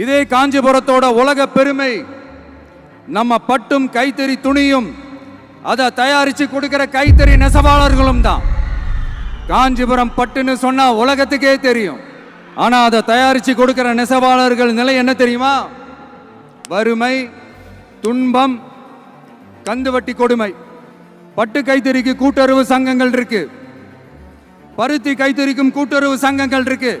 இதே காஞ்சிபுரத்தோட உலக பெருமை நம்ம பட்டும் கைத்தறி துணியும் அதை தயாரித்து கொடுக்கிற கைத்தறி நெசவாளர்களும் தான். காஞ்சிபுரம் பட்டுன்னு சொன்னால் உலகத்துக்கே தெரியும். ஆனால் அதை தயாரித்து கொடுக்கிற நெசவாளர்கள் நிலை என்ன தெரியுமா? வறுமை துன்பம் கந்துவட்டி கொடுமை. பட்டு கைத்தறிக்கு கூட்டுறவு சங்கங்கள் இருக்கு. பருத்தி கைத்தறிக்கும் கூட்டுறவு சங்கங்கள் இருக்குது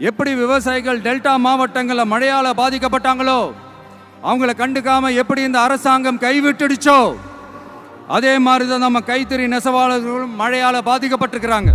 எப்படி விவசாயிகள் டெல்டா மாவட்டங்களில் மழையால் பாதிக்கப்பட்டாங்களோ அவங்கள கண்டுக்காம எப்படி இந்த அரசாங்கம் கைவிட்டுடுச்சோ அதே மாதிரி தான் நம்ம கைத்தறி நெசவாளர்களும் மழையால் பாதிக்கப்பட்டிருக்கிறாங்க.